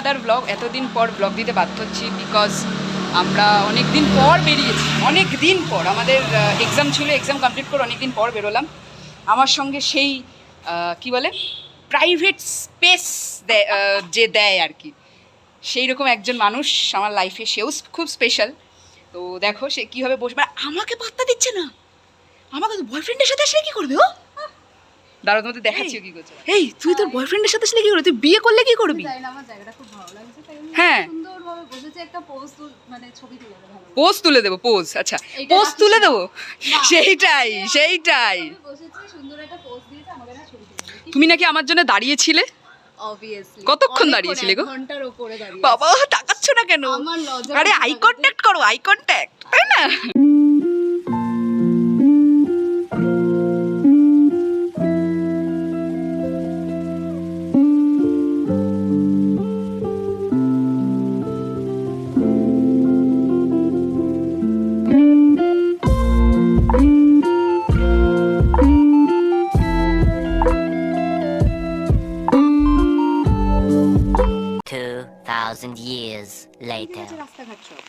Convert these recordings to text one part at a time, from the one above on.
আদার blog এতদিন পর blog দিতে বাধ্য হচ্ছি বিকজ আমরা অনেক দিন পর বেরিয়েছি অনেক দিন পর, আমাদের এক্সাম ছিল এক্সাম কমপ্লিট করে অনেক দিন পর বেরোলাম। আমার সঙ্গে সেই কি বলে? প্রাইভেট স্পেস যে দেয় আর কি। সেই রকম একজন মানুষ আমার লাইফে সেও খুব স্পেশাল তো দেখো সে কীভাবে বসবে আমাকে পাত্তা দিচ্ছে না। আমাকে বয়ফ্রেন্ডের সাথে আসলে কী করবে, ও? দাঁড়া তোমাদের দেখাচ্ছি কি করছে। এই তুই তোর বয়ফ্রেন্ডের সাথে আসলে কি করবি? তুই বিয়ে করলে কি করবি? জানি না আমার জায়গাটা খুব ভালো লাগছে হ্যাঁ। সুন্দরভাবে বসেছি একটা পোস্ট মানে ছবি তুলে দেবো পোজ তুলে দেবো পোজ আচ্ছা। পোজ তুলে দেবো? সেইটাই সেইটাই। আমি বসেছি সুন্দর একটা পোস্ট দিয়েছে আমাকে না ছবি তুলে দেবে। তুমি নাকি আমার জন্য দাঁড়িয়েছিলে? কতক্ষণ দাঁড়িয়েছিলে গো? ঘণ্টার উপরে দাঁড়িয়ে বাবা তাকাচ্ছ না কেন? আরে আই কন্ট্যাক্ট করো আই কন্ট্যাক্ট তাই না? Thousand years later. রাস্তাঘাট সব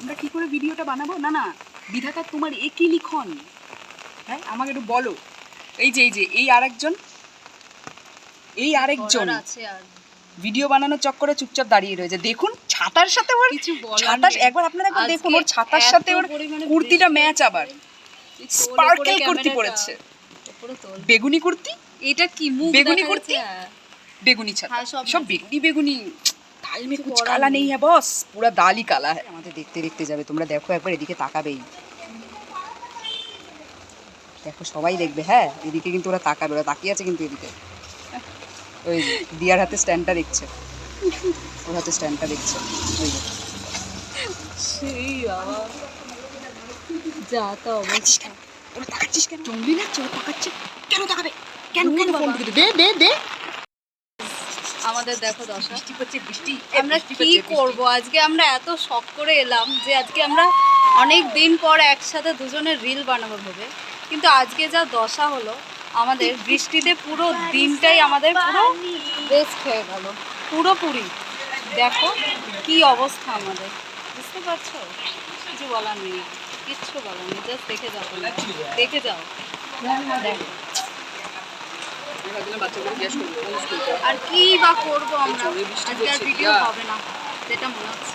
আমরা কি করে ভিডিওটা বানাবো? না না বিধাতা তোমার একই লিখন? হ্যাঁ আমাকে একটু বলো। এই যে এই যে এই আরেকজন এই আরেকজন আছে আর ভিডিও বানানোর চক্করে চুপচাপ দাঁড়িয়ে রয়েছে। দেখুন ছাতার সাথে ওর ছাতার একবার আপনারা একবার দেখুন ওর ছাতার সাথে ওর কুর্তিটা ম্যাচ আবার। স্পার্কেল কুর্তি পরেছে। বেগুনি কুর্তি? এটা কি মুখ বেগুনি কুর্তি? হ্যাঁ। বেগুনি ছাতা। হ্যাঁ, সব match। বেগুনি করার কালা নেই। নেই হ্যাঁ বস পুরা দালই কালা হ্যাঁ। আমাদের দেখতে দেখতে যাবে তোমরা দেখো একবার এদিকে তাকাবেই। দেখো সবাই দেখবে হ্যাঁ? এদিকে কিন্তু ওরা তাকাবে ওরা তাকিয়ে আছে কিন্তু এদিকে। ওই দিয়ার হাতে স্ট্যান্ডটা দেখছে। ওর হাতে স্ট্যান্ডটা দেখছে। ওই সেই যা তা অবস্থা। ওরা তাকাচ্ছিস কেন? জঙ্গলি তাকাচ্ছে কেন তাকাবে? কেন কেন দে দে দে। আমাদের দেখো দশা। বৃষ্টি পড়ছে বৃষ্টি আমরা কি করব? আজকে আমরা এত শখ করে এলাম যে আজকে আমরা অনেক দিন পর একসাথে দুজনের রিল বানাবো ভেবে। কিন্তু আজকে যা দশা হলো আমাদের বৃষ্টিতে পুরো দিনটাই আমাদের পুরো ওয়েস্ট হয়ে গেল। পুরোপুরি দেখো কি অবস্থা আমাদের। বুঝতে পারছ? কিছু বলার নেই। কিচ্ছু বলার নেই। জাস্ট দেখে যাও। দেখে যাও। দেখো। আর কি বা করব আমরা? বৃষ্টি আজকে আর ভিডিও হবে না যেটা মনে হচ্ছে।